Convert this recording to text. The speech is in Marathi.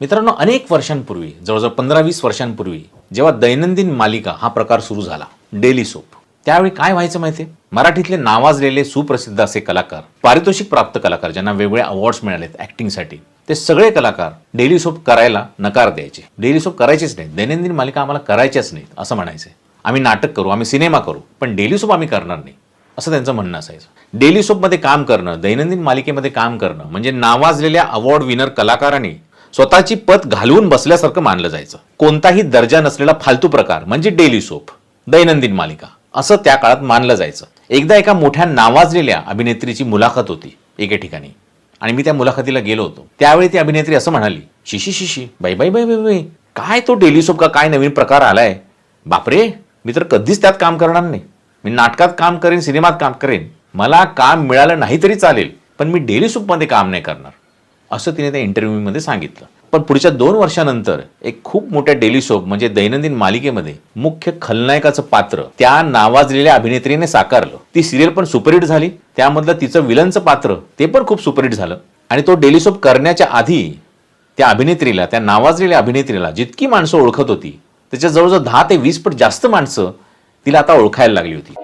मित्रांनो अनेक वर्षांपूर्वी जवळजवळ पंधरा वीस वर्षांपूर्वी जेव्हा दैनंदिन मालिका हा प्रकार सुरू झाला डेली सोप. त्यावेळी काय व्हायचं माहितीये? मराठीतले नावाजलेले सुप्रसिद्ध असे कलाकार पारितोषिक प्राप्त कलाकार ज्यांना वेगवेगळे अवॉर्ड्स मिळालेत ऍक्टिंगसाठी ते सगळे कलाकार डेली सोप करायला नकार द्यायचे. डेली सोप करायचेच नाही दैनंदिन मालिका आम्हाला करायच्याच नाहीत असं म्हणायचं आम्ही नाटक करू आम्ही सिनेमा करू पण डेली सोप आम्ही करणार नाही असं त्यांचं म्हणणं असायचं. डेली सोपमध्ये काम करणं दैनंदिन मालिकेमध्ये काम करणं म्हणजे नावाजलेल्या अवॉर्ड विनर कलाकारांनी स्वतःची पत घालवून बसल्यासारखं मानलं जायचं. कोणताही दर्जा नसलेला फालतू प्रकार म्हणजे डेली सोप दैनंदिन मालिका असं त्या काळात मानलं जायचं. एकदा एका मोठ्या नावाजलेल्या अभिनेत्रीची मुलाखत होती एके ठिकाणी. आणि मी त्या मुलाखतीला गेलो होतो. त्यावेळी ती अभिनेत्री असं म्हणाली शिशी शिशी बाई बाई बाई बाई बाई काय तो डेली सोप का काय नवीन प्रकार आलाय? बापरे मी तर कधीच त्यात काम करणार नाही. मी नाटकात काम करेन सिनेमात काम करेन. मला काम मिळालं नाही तरी चालेल पण मी डेली सूपमध्ये काम नाही करणार. असं तिने त्या इंटरव्ह्यूमध्ये सांगितलं. पण पुढच्या दोन वर्षानंतर एक खूप मोठ्या डेली सोप म्हणजे दैनंदिन मालिकेमध्ये मुख्य खलनायकाचं पात्र त्या नावाजलेल्या अभिनेत्रीने साकारलं. ती सिरियल पण सुपरहिट झाली. त्यामधलं तिचं विलनचं पात्र ते पण खूप सुपरहिट झालं. आणि तो डेली सोप करण्याच्या आधी त्या अभिनेत्रीला त्या नावाजलेल्या अभिनेत्रीला जितकी माणसं ओळखत होती त्याच्या जवळजवळ दहा ते वीस पट जास्त माणसं तिला आता ओळखायला लागली होती.